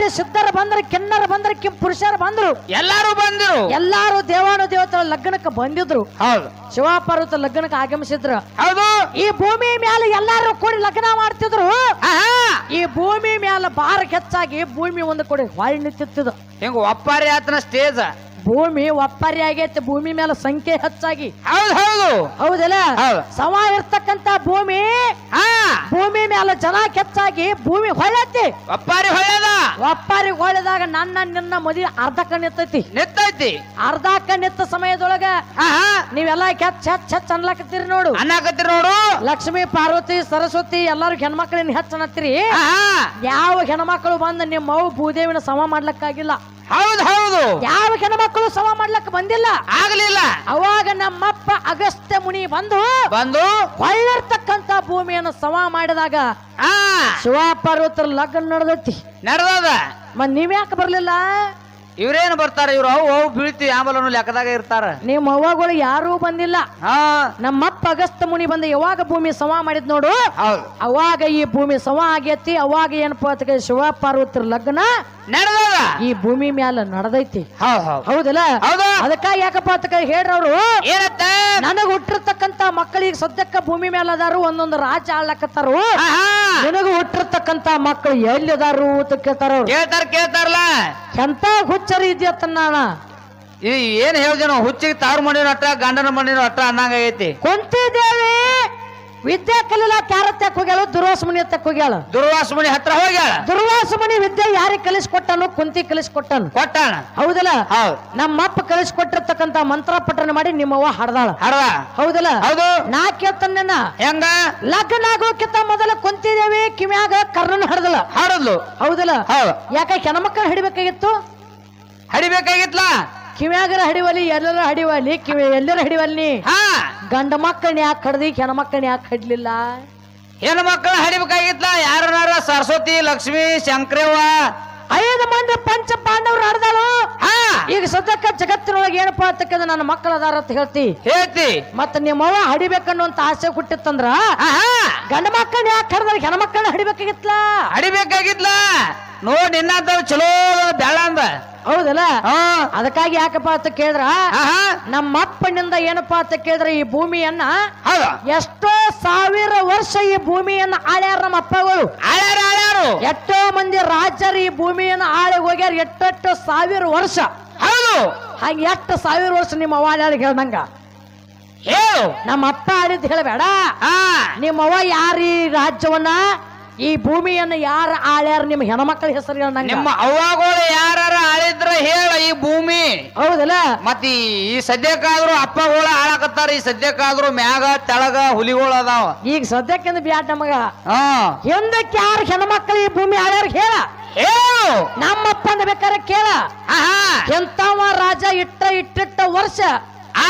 ನವಕೋಟಿ ಸಿದ್ಧರು ಬಂದ್ರು ಕಿನ್ನರ ಬಂದ್ರು ಕಿಂ ಪುರುಷರು ಬಂದ್ರು. ಎಲ್ಲಾರು ಬಂದ್ರು. ಎಲ್ಲಾರು ದೇವಾನು ದೇವತರ ಲಗ್ನಕ್ಕೆ ಬಂದಿದ್ರು. ಹೌದು. ಶಿವಪಾರ್ವತ ಲಗ್ನಕ್ಕೆ ಆಗಮಿಸಿದ್ರು. ಹೌದು. ಈ ಭೂಮಿ ಮೇಲೆ ಎಲ್ಲಾರು ಕೂಡಿ ಲಗ್ನ ಮಾಡ್ತಿದ್ರು. ಈ ಭೂಮಿ ಮೇಲೆ ಬಾರಕ್ಕೆ ಹೆಚ್ಚಾಗಿ ಭೂಮಿ ಒಂದು ಕೂಡಿ ಹೊಳ್ಳಿ ನಿಂತಿತ್ತು ಹಿಂಗ ಒಪ್ಪಾರಿ ಆತನ ಸ್ಟೇಜ್. ಭೂಮಿ ಒಪ್ಪಾರಿ ಆಗೈತೆ ಭೂಮಿ ಮೇಲೆ ಸಂಖ್ಯೆ ಹೆಚ್ಚಾಗಿ. ಹೌದು ಹೌದು. ಹೌದಲ್ಲ? ಹೌದು. ಸಮ ಇರ್ತಕ್ಕಂತ ಭೂಮಿ ಹಾ. ಭೂಮಿ ಮೇಲೆ ಜನ ಕೆಚ್ಚಾಗಿ ಭೂಮಿ ಹೊಳೆತಿ ಒಪ್ಪಾರಿ ಹೊಳೆದ ಒಪ್ಪಾರಿ ಹೊಳೆದಾಗ ನನ್ನ ನಿನ್ನ ಮದುವೆ ಅರ್ಧ ಕಣ್ಣೆತ್ತೈತಿ ನಿತ್ತೈತಿ. ಅರ್ಧ ಕಣ್ಣೆತ್ತ ಸಮಯದೊಳಗ ನೀವೆಲ್ಲ ಕೆಚ್ಚ ಹೆಚ್ಚ ಹೆಚ್ಚ ಅನ್ಲಾಕತ್ತೀರಿ ನೋಡು. ಅನ್ನಾಕತ್ತೀರಿ ನೋಡು. ಲಕ್ಷ್ಮಿ ಪಾರ್ವತಿ ಸರಸ್ವತಿ ಎಲ್ಲಾರು ಹೆಣ್ಮಕ್ಳನ್ನ ಹೆಚ್ಚ ಅನ್ನತ್ತೀರಿ ಯಾವ ಹೆಣ್ಮಕ್ಳು ಬಂದು ನಿಮ್ಮ ಭೂದೇವಿನ ಸಮ ಮಾಡ್ಲಕ್ಕಾಗಿಲ್ಲ. ಹೌದು ಹೌದು. ಯಾವ ಮಕ್ಕಳು ಸಮ ಮಾಡ್ಲಕ್ ಬಂದಿಲ್ಲ? ಆಗಲಿಲ್ಲ. ಅವಾಗ ನಮ್ಮಪ್ಪ ಅಗಸ್ತ್ಯ ಮುನಿ ಬಂದು ಬಂದು ಹೊಳ್ಳಿರ್ತಕ್ಕಂತ ಭೂಮಿಯನ್ನು ಸಮ ಮಾಡಿದಾಗ ಆ. ಶಿವ ಪಾರ್ವತರ ಲಗ್ನ ನಡೆದೈತಿ. ನಡೆದದ. ಮತ್ ನೀವ್ಯಾಕೆ ಬರ್ಲಿಲ್ಲ? ಇವ್ರೇನು ಬರ್ತಾರ? ಇವ್ರು ಅವು ಅವು ಬೀಳ್ತಿ ಆಮೇಲೆ ಲೆಕ್ಕದಾಗ ಇರ್ತಾರ. ನಿಮ್ಮ ಅವ್ವಗಳು ಯಾರೂ ಬಂದಿಲ್ಲ. ಹಾ. ನಮ್ಮಪ್ಪ ಅಗಸ್ತ ಮುನಿ ಬಂದ ಯಾವಾಗ ಭೂಮಿ ಸಮ ಮಾಡಿದ್ ನೋಡು. ಹೌದು. ಅವಾಗ ಈ ಭೂಮಿ ಸಮ ಆಗೈತಿ ಅವಾಗ ಏನಪ್ಪಾ ಅಂತ ಶಿವ ಪಾರ್ವತರ ಲಗ್ನ? ನಡೆದ ಈ ಭೂಮಿ ಮ್ಯಾಲ ನಡೆದೈತಿ. ಹೌದು ಹೌದು. ಹೌದಲ್ಲ? ಹೌದು. ಅದಕ್ಕ ಯಾಕಪ್ಪ ಅಂತ ಹೇಳ್ರವ್ರು? ಏನತ್ತ? ನನಗ ಹುಟ್ಟಿರ್ತಕ್ಕಂತ ಮಕ್ಕಳಿಗೆ ಸದ್ಯಕ್ಕ ಭೂಮಿ ಮ್ಯಾಲ ಅದಾರು ಒಂದೊಂದು ರಾಜ್ಯ ಆಳ್ಲಕ್ಕತ್ತಾರು ನನಗ ನಿನಗ ಹುಟ್ಟಿರ್ತಕ್ಕಂತ ಮಕ್ಕಳು ಎಲ್ಲಿ ಅದಾರು ಅಂತ ಕೇಳ್ತಾರ ಅವ್ರು ಕೇಳ್ತಾರ ಕೇಳ್ತಾರಲ್ಲ ಎಂತ ಹುಚ್ಚರಿ ಇದೆಯತ್ತನ್ನ ಈ ಏನ್ ಹೇಳ್ದೆ ನಾವು? ಹುಚ್ಚಿಗೆ ತಾರು ಮಣ್ಣಿನ ಅಟ್ಟ ಗಂಡನ ಮಣ್ಣಿನ ಅಟ್ಟ ಅನ್ನಂಗ ಐತಿ ಕುಂತಿದ್ದೇವೆ. ವಿದ್ಯೆ ಕಲಿಲಾಕ ಯಾರ ತಕ್ಕ ಹೋಗ್ಯಾಳ ದುರ್ವಾಸ ಮುನಿ ತಕ್ಕ ಹೋಗ್ಯಾಳ. ದುರ್ವಾಸ ಮುನಿ ಹತ್ರ ಹೋಗ್ಯಾಳ? ದುರ್ವಾಸ ಮುನಿ ವಿದ್ಯೆ ಯಾರಿಗೆ ಕಲಿಸ್ಕೊಟ್ಟನು? ಕುಂತಿ ಕಲಿಸ್ಕೊಟ್ಟನು. ಕೊಟ್ಟಾಣ ಹೌದಲ್ಲ? ಹೌದು. ನಮ್ಮಪ್ಪ ಕಲಿಸ್ಕೊಟ್ಟಿರ್ತಕ್ಕಂತ ಮಂತ್ರ ಪಠಣ ಮಾಡಿ ನಿಮ್ಮವ್ವ ಹಡದಾಳ. ಹಡದ? ಹೌದಲ್ಲ? ಹೌದು. ನಾ ಕೇಳ್ತಾನ ಹೆಂಗ? ಲಗ್ನ ಆಗೋಕ್ಕಿಂತ ಮೊದಲ ಕುಂತಿದೇವಿ ಕಿವ್ಯಾಗ ಕರ್ಣನ ಹಡದಲ್ಲ ಹಾಡದ್ಲು. ಹೌದಲ್ಲ? ಹೌದು. ಯಾಕ ಹೆಣ್ಮಕ್ಳು ಹಿಡಿಬೇಕಾಗಿತ್ತು? ಹಡಿಬೇಕಾಗಿತ್ಲ? ಕಿವ್ಯಾಗರ ಹಡಿವಲಿ ಎಲ್ಲರ ಹಡಿವಲಿ ಕಿವಿ ಎಲ್ಲರ ಹಡಿವಲ್ಲಿ ಹಾ. ಗಂಡ ಮಕ್ಕಳನ್ನ ಯಾಕೆ ಕಡ್ದಿ ಹೆಣ ಮಕ್ಕಳನ್ನ ಯಾಕೆ ಕಡ್ಲಿಲ್ಲ? ಹೆಣ್ಣು ಮಕ್ಕಳ ಹಡಿಬೇಕಾಗಿತ್ಲ? ಯಾರನಾರ ಸರಸ್ವತಿ ಲಕ್ಷ್ಮಿ ಶಂಕರವ್ವ? ಐದು ಮಂದಿ ಪಂಚ ಪಾಂಡವರು ಹಡ್ದಾಳು? ಹಾ. ಈಗ ಸದ್ಯಕ್ಕೆ ಜಗತ್ತಿನೊಳಗೆ ಏನಪ್ಪಾ ಅಂತಕ್ಕಂದ್ರೆ ನನ್ನ ಮಕ್ಕಳ ಅದಾರ ಅಂತ ಹೇಳ್ತಿ. ಹೇಳ್ತಿ. ಮತ್ತ ನಿಮ್ಮವ್ವ ಹಡಿಬೇಕನ್ನುವಂತ ಆಸೆ ಹುಟ್ಟಿತ್ತಂದ್ರ? ಆಹಾ. ಗಂಡ ಮಕ್ಕಳನ್ನ ಯಾಕೆ ಹಡ್ದಾರ ಹೆಣ ಮಕ್ಕಳನ್ನ ಹಡಿಬೇಕಾಗಿತ್ಲ? ಹಡಿಬೇಕಾಗಿತ್ಲ? ನೋಡ್ ನಿನ್ನಂತ ಚಲೋ ಬೆಳ ಅಂದ. ಹೌದಲ್ಲ? ಅದಕ್ಕಾಗಿ ಯಾಕಪ್ಪ ಅಂತ ಕೇಳಿದ್ರ? ನಮ್ಮ ಅಪ್ಪನಿಂದ ಏನಪ್ಪಾ ಅಂತ ಕೇಳಿದ್ರೆ ಈ ಭೂಮಿಯನ್ನ? ಎಷ್ಟೋ ಸಾವಿರ ವರ್ಷ ಈ ಭೂಮಿಯನ್ನ ಆಳ್ಯಾರ ನಮ್ಮ ಅಪ್ಪಗಳು ಆಳ್ಯಾರು ಆಳ್ಯಾರು. ಎಷ್ಟೋ ಮಂದಿ ರಾಜರು ಈ ಭೂಮಿಯನ್ನ ಆಳಿ ಹೋಗ್ಯಾರ ಎಷ್ಟೆಷ್ಟು ಸಾವಿರ ವರ್ಷ. ಹೌದು. ಹಾಗೆ ಎಷ್ಟು ಸಾವಿರ ವರ್ಷ ನಿಮ್ಮ ಅವ್ವ ಆಳ್ಯಾಳಿಗೆ ಹೇಳ್ದಂಗ. ಹೇಳು. ನಮ್ಮ ಅಪ್ಪ ಆಳಿದ್ ಹೇಳಬೇಡ. ಹಾ. ನಿಮ್ಮ ಅವ್ವ ಯಾರ ಈ ರಾಜ್ಯವನ್ನ? ಈ ಭೂಮಿಯನ್ನು ಯಾರ ಆಳ್ಯಾರ? ನಿಮ್ಮ ಹೆಣ್ಮಕ್ಳ ಹೆಸರು ನಿಮ್ಮ ಅವ್ವಗಳು ಯಾರು ಆಳಿದ್ರ ಹೇಳ ಈ ಭೂಮಿ. ಹೌದಲ್ಲ? ಮತ್ ಈ ಸದ್ಯಕ್ಕಾದ್ರೂ ಅಪ್ಪಗಳ ಆಳಕತ್ತಾರ ಈ ಸದ್ಯಕ್ಕಾದ್ರೂ ಮ್ಯಾಗ ತೆಳಗ ಹುಲಿಗಳು ಅದಾವ. ಈಗ ಸದ್ಯಕ್ಕಿಂದ ಬ್ಯಾಟ್ ನಮಗ. ಹಾ. ಹಿಂದಕ್ಕೆ ಯಾರು ಹೆಣ್ಮಕ್ಳು ಈ ಭೂಮಿ ಆಳ್ಯಾರ ಹೇಳ. ಹೇಳು. ನಮ್ಮಪ್ಪ ಬೇಕಾರೆ ಕೇಳ. ಆಹಾ. ಎಂತವ ರಾಜ ಇಟ್ಟ ಇಟ್ಟಿಟ್ಟ ವರ್ಷ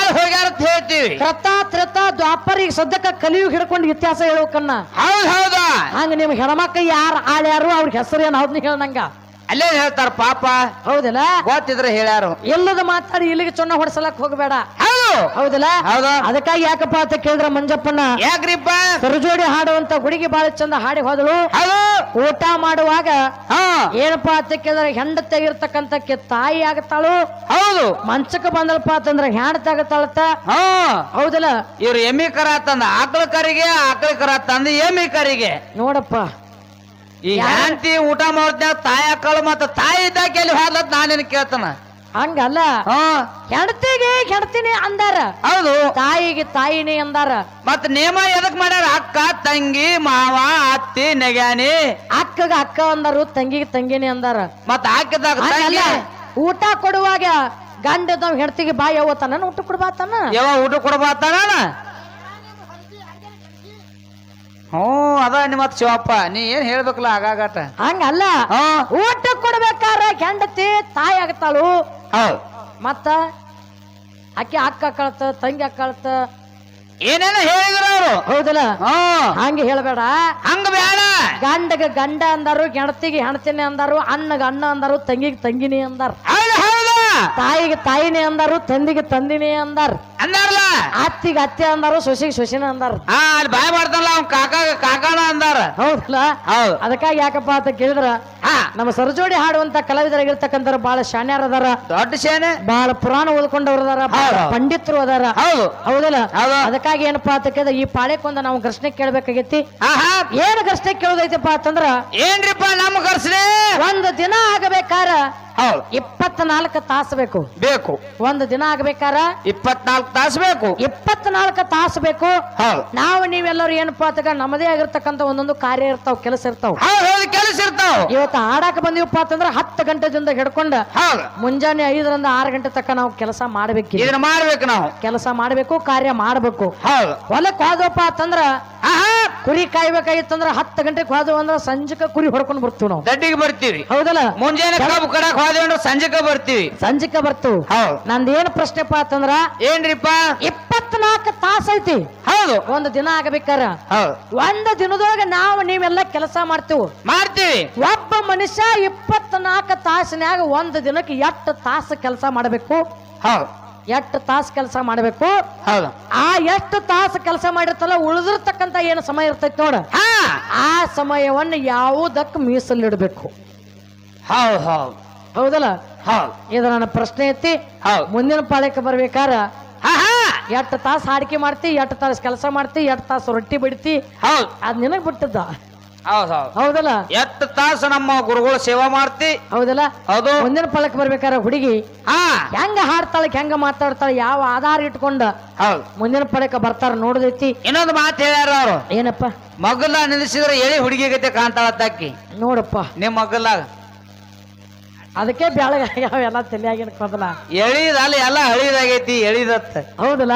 ಆಳ್ ಹೋಗ್ಯಾರ ಅಂತ ಹೇಳ್ತೀವಿ. ಕೃತ ತ್ರತ ದ್ವಾಪರ ಈಗ ಸದ್ಯಕ್ಕ ಕಲಿಯುಗ ಹಿಡ್ಕೊಂಡು ಇತಿಹಾಸ ಹೇಳ್ಕನ್ನ. ಹೌದ್ ಹೌದಾ? ಹಂಗ ನಿಮ್ ಹೆಣ್ಮಕ್ಳು ಯಾರು ಆಳ್ಯಾರು ಅವ್ರ ಹೆಸರು ಏನ್ ಹೌದ್ ಹೇಳ್ದಂಗ ಅಲ್ಲೇ ಹೇಳ್ತಾರ ಪಾಪ. ಹೌದಿಲ್ಲ? ಗೊತ್ತಿದ್ರೆ ಹೇಳ್ಯಾರು. ಎಲ್ಲದ ಮಾತಾಡಿ ಇಲ್ಲಿಗೆ ಚೊನ್ನ ಹೊಡ್ಸಲಕ್ ಹೋಗ್ಬೇಡ. ಹೌದಲ್ಲ? ಹೌದು. ಅದಕ್ಕಾಗಿ ಯಾಕಪ್ಪ ಅಂತ ಕೇಳಿದ್ರ ಮಂಜಪ್ಪನ ಯಾಕ್ರಿಪ್ಪ? ಸರಜೋಡಿ ಹಾಡುವಂತ ಹುಡುಗಿ ಬಾಳ ಚಂದ ಹಾಡಿ ಹೋದಳು. ಹೌದು. ಊಟ ಮಾಡುವಾಗ ಏನಪ್ಪಾ ಅಂತ ಕೇಳಿದ್ರೆ ಹೆಂಡ ತೆಗಿರ್ತಕ್ಕಂತ ತಾಯಿ ಆಗತ್ತಾಳು. ಹೌದು. ಮಂಚಕ್ಕೆ ಬಂದಳಪ್ಪ ಅಂತಂದ್ರೆ ಹೆಂಡ ಆಗತ್ತಾಳತ್ತ ಹಾ. ಹೌದಲ್ಲ? ಇವ್ರು ಎಮ್ಮಿ ಕರ ತಂದ ಆಕಳ ಕರಿಗೆ ಆಕಳ ಕರ ತಂದ ಎಮ್ಮಿ ಕರಿಗೆ. ನೋಡಪ್ಪ. ಈ ಹೆಂಡತಿ ಊಟ ಮಾಡ್ದ ತಾಯಿ ಆಕಳು ಮತ್ತ ತಾಯಿ ಇದ್ದಾಗ ಎಲ್ಲಿ ಹೋದ್ಲತ್ ನಾನೇನು ಕೇಳ್ತಾನ? ಹಂಗಲ್ಲ. ಹಾ. ಹೆಂಡತಿಗೆ ಹೆಂಡತಿನಿ ಅಂದಾರ. ಹೌದು. ತಾಯಿಗೆ ತಾಯಿನಿ ಅಂದಾರ. ಮತ್ ನೇಮ ಎದಕ್ ಮಾಡ್ಯಾರ? ಅಕ್ಕ ತಂಗಿ ಮಾವ ಅತ್ತಿ ನೆಗ್ಯಾನಿ. ಅಕ್ಕಗೆ ಅಕ್ಕ ಅಂದಾರು ತಂಗಿಗೆ ತಂಗಿನಿ ಅಂದಾರ. ಮತ್ ಹಾಕಿದಾಗ ಹಂಗಲ್ಲ. ಊಟ ಕೊಡುವಾಗ ಗಂಡ ಹೆಡ್ತಿಗೆ ಹೆಂಡತಿಗೆ ಬಾಯ್ ಯಾವತ್ತಾನ ಊಟ ಕೊಡ್ಬಾತಾನ? ಯಾವ ಊಟ ಕೊಡಬಾತಾನ ಹ್ಞೂ ಅದ ನಿಮ್ಮ ಶಿವಪ್ಪ. ನೀ ಏನ್ ಹೇಳ್ಬೇಕಲ್ಲ ಆಗಾಗಟ? ಹಂಗಲ್ಲ. ಹಾ. ಊಟ ಕೊಡ್ಬೇಕಾರ ಹೆಂಡತಿ ತಾಯಿ ಆಗ್ತಾಳು. ಹೌದು. ಮತ್ತ ಅಕ್ಕಿ ಅಕ್ಕ ಕಳ್ತ ತಂಗಿ ಕಳ್ತ. ಏನೇನ ಹೇಳಿದ್ರು ಅವರು. ಹೌದಲ್ಲ? ಹಾ. ಹಂಗೆ ಹೇಳ್ಬೇಡ. ಹಂಗ ಬೇಡ. ಗಂಡಗ ಗಂಡ ಅಂದಾರು ಹೆಂಡತಿಗೆ ಹೆಣತಿನಿ ಅಂದಾರು ಅಣ್ಣಗ ಅಣ್ಣ ಅಂದಾರು ತಂಗಿಗೆ ತಂಗಿನಿ ಅಂದಾರ. ಹೌದು. ತಾಯಿಗೆ ತಾಯಿನೇ ಅಂದಾರು ತಂದಿಗೆ ತಂದಿನಿ ಅಂದಾರ. ಅಂದಾರಲ್ಲ? ಅತ್ತಿಗೆ ಅತ್ತೆ ಅಂದಾರು ಸೊಸಿಗೆ ಸೊಸಿನ ಅಂದಾರ. ಹಾ ಅಲ್ಲಿ ಬಾಯ್ ಮಾಡ್ತಾನಲ್ಲ ಅವ್ನ ಕಾಕ ಕಾಕಾನ ಅಂದಾರ. ಹೌದಲ್ಲ? ಹೌದು. ಅದಕ್ಕಾಗಿ ಯಾಕಪ್ಪ ಅಂತ ಕೇಳಿದ್ರ ಹಾ. ನಮ್ಮ ಸರಜೋಡಿ ಹಾಡುವಂತ ಕಲಾವಿದರಾಗಿರ್ತಕ್ಕಂಥ ಬಹಳ ಶಾಣ್ಯಾರ ಅದಾರ. ದೊಡ್ಡ ಸೇನೆ ಬಹಳ ಪುರಾಣ ಓದ್ಕೊಂಡವ್ರು ಅದಾರ ಬಹಳ. ಪಂಡಿತರು ಅದಾರ. ಹೌದು. ಹೌದಲ್ಲ? ಹೌದು. ಅದಕ್ಕಾಗಿ ಏನಪ್ಪಾ ಅಂತ ಕೇಳಿದ್ರೆ ಈ ಪಾಳ್ಯಕ್ಕೊಂದ ನಾವು ಘರ್ಷಣೆ ಕೇಳ್ಬೇಕಾಗೈತಿ. ಏನ್ ಪ್ರಶ್ನೆ ಕೇಳೋದೈತಪ್ಪ ಅಂತಂದ್ರ ಏನ್ರಿಪ್ಪ ನಮ್ಮ ಕರ್ಸ್ರಿ ಒಂದು ದಿನ ಆಗಬೇಕಾರ ಹೌದು. ಇಪ್ಪತ್ನಾಲ್ಕು ತಾಸು ಬೇಕು. ಬೇಕು. ಒಂದು ದಿನ ಆಗ್ಬೇಕಾರ ಇಪ್ಪತ್ನಾಲ್ಕು ತಾಸು ಬೇಕು. ಇಪ್ಪತ್ನಾಲ್ಕು ತಾಸು ಬೇಕು. ಹೌದು. ನಾವು ನೀವೆಲ್ಲರೂ ಏನಪ್ಪಾ ಅಂತ ನಮ್ಮದೇ ಆಗಿರ್ತಕ್ಕಂಥ ಒಂದೊಂದು ಕಾರ್ಯ ಇರ್ತಾವ ಕೆಲಸ ಇರ್ತಾವ. ಹೌದು ಹೌದು ಕೆಲಸ ಇರ್ತಾವ. ಇವತ್ತು ಆಡಾಕ ಬಂದಿವಪ್ಪ ಅಂತಂದ್ರ ಹತ್ತು ಗಂಟೆದಿಂದ ಹಿಡ್ಕೊಂಡ ಹೌದು. ಮುಂಜಾನೆ ಐದರಿಂದ ಆರು ಗಂಟೆ ತಕ್ಕ ನಾವು ಕೆಲಸ ಮಾಡ್ಬೇಕು ಇದನ್ನ ಮಾಡ್ಬೇಕು ನಾವು. ಕೆಲಸ ಮಾಡ್ಬೇಕು ಕಾರ್ಯ ಮಾಡ್ಬೇಕು. ಹೌದು. ಹೊಲಕ್ ಹೋದಪ್ಪ ಅಂತಂದ್ರ ಕುರಿ ಕಾಯ್ಬೇಕಾಗಿತ್ತಂದ್ರ ಹತ್ತು ಗಂಟೆಗೆ ಹೋದವು ಅಂದ್ರ ಸಂಜೆಕ ಕುರಿ ಹೊಡ್ಕೊಂಡ್ ಬರ್ತೀವಿ ನಾವು. ದಡ್ಡಿಗೆ ಬರ್ತೀವಿ ಹೌದಲ್ಲ? ಮುಂಜಾನೆ ಕಬ್ಬು ಕಡಕ್ ಹೋದ್ವಿ ಸಂಜಕ ಬರ್ತೀವಿ. ಸಂಜೆಕ ಬರ್ತೀವಿ ಹೌದು. ನಂದೇನ್ ಪ್ರಶ್ನೆಪ್ಪ ಅಂತಂದ್ರ ಏನ್ರಿಪ್ಪ? ಇಪ್ಪತ್ನಾಲ್ಕು ತಾಸ ಐತಿ. ಹೌದು. ಒಂದು ದಿನ ಆಗಬೇಕಾರ? ಹೌದು. ಒಂದು ದಿನದೊಳಗೆ ನಾವು ನೀವೆಲ್ಲ ಕೆಲಸ ಮಾಡ್ತೀವಿ. ಮಾಡ್ತೀವಿ. ಒಬ್ಬ ಮನುಷ್ಯ ಇಪ್ಪತ್ನಾಲ್ಕು ತಾಸಿನ್ಯಾಗ ಒಂದು ದಿನಕ್ಕೆ ಎಷ್ಟು ತಾಸು ಕೆಲಸ ಮಾಡಬೇಕು? ಹೌದು. ಎಷ್ಟು ತಾಸು ಕೆಲಸ ಮಾಡಬೇಕು? ಹೌದು. ಆ ಎಷ್ಟು ತಾಸು ಕೆಲಸ ಮಾಡಿರ್ತಲ್ಲ ಉಳಿದಿರ್ತಕ್ಕಂತ ಏನು ಸಮಯ ಇರ್ತೈತಿ ನೋಡ. ಆ ಸಮಯವನ್ನು ಯಾವುದಕ್ಕೆ ಮೀಸಲಿಡಬೇಕು? ಹೌದು ಹೌದು. ಹೌದಲ್ಲ? ಹೌದು. ಇದು ನನ್ನ ಪ್ರಶ್ನೆ ಐತಿ. ಮುಂದಿನ ಪಾಳ್ಯಕ್ಕೆ ಬರ್ಬೇಕಾರ? ಹಾ ಹಾ. ಎಷ್ಟು ತಾಸು ಹಾಡಿಕೆ ಮಾಡ್ತಿ ಎಷ್ಟು ತಾಸು ಕೆಲಸ ಮಾಡ್ತಿ ಎಷ್ಟು ತಾಸು ರೊಟ್ಟಿ ಬಿಡ್ತಿ? ಹೌದು. ಅದ್ ನಿನಗ್ ಬಿಟ್ಟದ್ದ. ಹೌದು ಹೌದು. ಹೌದಲ್ಲ? ಎಷ್ಟು ತಾಸು ನಮ್ಮ ಗುರುಗಳು ಸೇವಾ ಮಾಡ್ತಿ? ಹೌದಲ್ಲ? ಹೌದು. ಮುಂದಿನ ಪಾಳಕ್ಕೆ ಬರ್ಬೇಕಾರ ಹುಡುಗಿ? ಹಾ. ಹೆಂಗ ಹಾಡ್ತಾಳೆ ಹೆಂಗ ಮಾತಾಡ್ತಾಳೆ ಯಾವ ಆಧಾರ ಇಟ್ಕೊಂಡ? ಹೌದು. ಮುಂದಿನ ಪಾಳಕ್ಕೆ ಬರ್ತಾರ ನೋಡದೈತಿ. ಇನ್ನೊಂದು ಮಾತು ಹೇಳ್ಯಾರ ಅವರು. ಏನಪ್ಪ? ಮಗಲ ನಿಲ್ಲಿಸಿದ್ರೆ ಎಳಿ ಹುಡುಗಿ ಗತೆ ಕಾಣ್ತಾಳ ತಕ್ಕಿ ನೋಡಪ್ಪ. ನಿಮ್ ಮಗಲಾಗ ಅದಕ್ಕೆ ಬೆಳಗಾಗ್ಯಾವ ಎಲ್ಲ ತಲೆಯಾಗಿನ ಕೊದಲ. ಎಳಿದಲ್ಲ ಎಲ್ಲ ಹಳಿದಾಗೈತಿ ಎಳಿದತ್ತ. ಹೌದಲ್ಲ?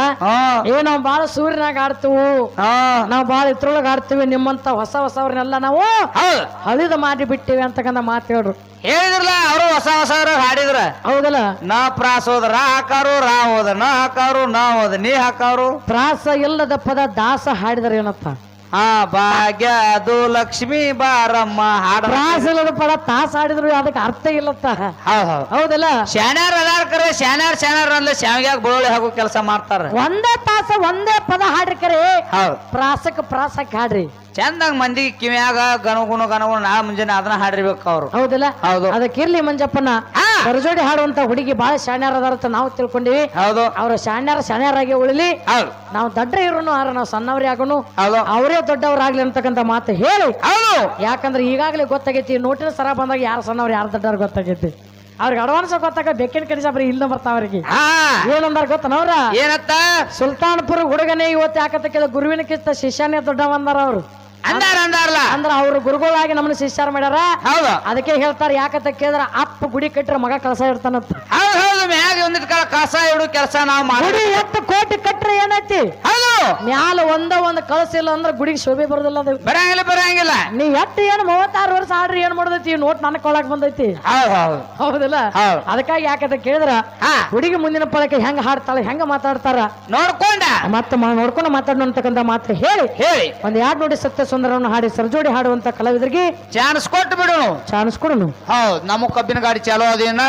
ಏ ನಾವು ಬಾಳ ಸೂರ್ಯನಾಗ ಆಡ್ತೀವು. ನಾವು ನಾವ್ ಬಾಳ ಇತ್ರೊಳಗ ಆಡ್ತೀವಿ ನಿಮ್ಮಂತ ಹೊಸ ಹೊಸವ್ರನ್ನೆಲ್ಲ ನಾವು ಹಳಿದ ಮಾಡಿ ಬಿಟ್ಟಿವಿ ಅಂತಕ್ಕಂಥ ಮಾತು ಹೇಳ್ರು. ಹೇಳಿದ್ರಲ್ಲ ಅವರು ಹೊಸ ಹೊಸ ಹಾಡಿದ್ರ. ಹೌದಲ್ಲ? ನಾ ಪ್ರಾಸ ಹೋದ ರಾ ಹಾಕಾರು ರಾ ಹೋದ ನಾ ಹಾಕಾರು ನಾ ಹೋದ ನೀ ಹಾಕಾರು. ಪ್ರಾಸ ಇಲ್ಲದ ಪದ ದಾಸ ಹಾಡಿದ್ರ ಏನತ್ತ ಹಾ ಭಾಗ್ಯ ಅದು ಲಕ್ಷ್ಮಿ ಬಾರಮ್ಮ ಹಾಡ ಪಡ ತಾಸ ಹಾಡಿದ್ರು ಅದಕ್ಕೆ ಅರ್ಥ ಇಲ್ಲತ್ತ. ಹೌದ್ ಹೌದ್. ಹೌದಲ್ಲ? ಶಾನ್ಯಾರ್ ಅದಾರ ಕರೆ ಶಾನ್ಯಾರ್ ಶಾನ್ಯಾರ್ ಅಂದ್ರೆ ಶಾವಿಗ್ಯಾಗ ಬೋಳಿ ಹಾಕೋ ಕೆಲಸ ಮಾಡ್ತಾರ. ಒಂದೇ ತಾಸ ಒಂದೇ ಪದ ಹಾಡ್ರಿ ಕರೆ. ಪ್ರಾಸಕ್ ಪ್ರಾಸಕ್ಕೆ ಪ್ರಾಸಕ್ಕೆ ಹಾಡ್ರಿ. ಚಂದ ಮಂದಿ ಕಿವಿಯಾಗ ಗಣಗುಣ ಗಣಗುಣ ನಾ ಮುಂಜಾನೆ ಅದನ್ನ ಹಾಡಿರ್ಬೇಕು ಅವ್ರು. ಹೌದಲ್ಲ? ಹೌದು. ಅದಕ್ಕಿರ್ಲಿ ಮಂಜಪ್ಪನ. ಹಾ. ಕರಜೋಡಿ ಹಾಡುವಂತ ಹುಡುಗಿ ಬಹಳ ಶಾಣ್ಯಾರ ಅದಾರ ಅಂತ ನಾವು ತಿಳ್ಕೊಂಡಿವಿ. ಹೌದು. ಅವ್ರ ಶಾಣ್ಯಾರ ಶಾಣ್ಯಾರಾಗಿ ಉಳಿಲಿ. ಹೌದು. ನಾವು ದೊಡ್ಡ ಇರೋನು ಆರ ನಾವು ಸಣ್ಣವ್ರೇ ಆಗೋನು. ಹೌದು. ಅವರೇ ದೊಡ್ಡವರಾಗ್ಲಿ ಅಂತಕ್ಕಂಥ ಮಾತು ಹೇಳಿ. ಹೌದು. ಯಾಕಂದ್ರೆ ಈಗಾಗಲೇ ಗೊತ್ತಾಗೈತಿ ನೋಟಿನ ಸರ ಬಂದಾಗ ಯಾರು ಸಣ್ಣವ್ರು ಯಾರು ದೊಡ್ಡವ್ರು ಗೊತ್ತಾಗೈತಿ. ಅವ್ರಿಗೆ ಅಡ್ವಾನ್ಸ್ ಗೊತ್ತಾಗ ಬೆಕ್ಕಿನ ಕಡಿಸ ಬರೀ ಇಲ್ಲ ಬರ್ತಾವ ಅವ್ರಿಗೆ. ಹಾ. ಏನಂದಾರ ಗೊತ್ತನವ್ರ ಏನತ್ತ? ಸುಲ್ತಾನ್ಪುರ ಹುಡುಗನೇ ಇವತ್ತು ಯಾಕತ್ತಕ್ಕಿದ ಗುರುವಿನ ಕಿತ್ತ ಶಿಷ್ಯನೇ ದೊಡ್ಡವಂದಾರ ಅವ್ರು. ಅಂದಾರ ಅಂದಾರಲ್ಲ? ಅಂದ್ರ ಅವ್ರು ಗುರುಗಳಾಗಿ ನಮ್ಮನ್ನ ಶಿಷ್ಯಾರ ಮಾಡ್ಯಾರ. ಹೌದು. ಅದಕ್ಕೆ ಹೇಳ್ತಾರ ಯಾಕಂತ ಕೇಳಿದ್ರ ಅಪ್ಪ ಗುಡಿ ಕಟ್ಟ್ರ ಮಗ ಕಳಸ ಇರ್ತಾನಂತ. ಹೌದು ಮ್ಯಾಗ ಒಂದಿಟ್ ಕಾಲ ಕಸ ಇಡು ಕೆಲಸ ನಾವು ಮಾಡಿ ಗುಡಿ ಎತ್ತು ಕೋಟಿ ಕಟ್ರೆ ಏನೈತಿ? ಹೌದು. ಮ್ಯಾಲ ಒಂದ ಒಂದ್ ಕಳ್ಸಿಲ್ಲ ಅಂದ್ರ ಗುಡಿಗೆ ಶೋಭೆ ಬರೋದಿಲ್ಲ ಅದು. ಬರಂಗಿಲ್ಲ ಬರಂಗಿಲ್ಲ. ನೀ ಎಟ್ಟು ಏನು ಮೂವತ್ತಾರು ವರ್ಷ ಆಡ್ರಿ ಏನ್ ಮಾಡುದೈತಿ? ನೋಟ್ ನನಗ್ ಕೊಳಕ್ ಬಂದೈತಿ. ಹೌದು ಹೌದು. ಹೌದಿಲ್ಲ? ಹೌದು. ಅದಕ್ಕಾಗಿ ಯಾಕಂತ ಕೇಳಿದ್ರ? ಹಾ. ಹುಡುಗಿ ಮುಂದಿನ ಪಳಕ ಹೆಂಗ ಹಾಡ್ತಾಳೆ ಹೆಂಗ ಮಾತಾಡ್ತಾರ? ನೋಡ್ಕೊಂಡ. ಮತ್ತ ಮಾ- ನೋಡ್ಕೊಂಡು ಮಾತಾಡೋಣ ಅಂತಕ್ಕಂತ ಮಾತು ಹೇಳಿ. ಹೇಳಿ. ಒಂದ್ ಯಾರ್ ನೋಡಿ ಸತ್ಯ ಸುಂದರವನ್ನು ಹಾಡಿ ಸರ್ಜೋಡಿ ಹಾಡುವಂತ ಕಲಾವಿದರಿಗೆ ಚಾನ್ಸ್ ಕೊಟ್ಟು ಬಿಡು ಚಾನ್ಸ್ ಕೊಡೋನು. ಹೌದು ನಮ್ಮ ಕಬ್ಬಿನ ಗಾಡಿ ಚಾಲೋ ಅದೇನ?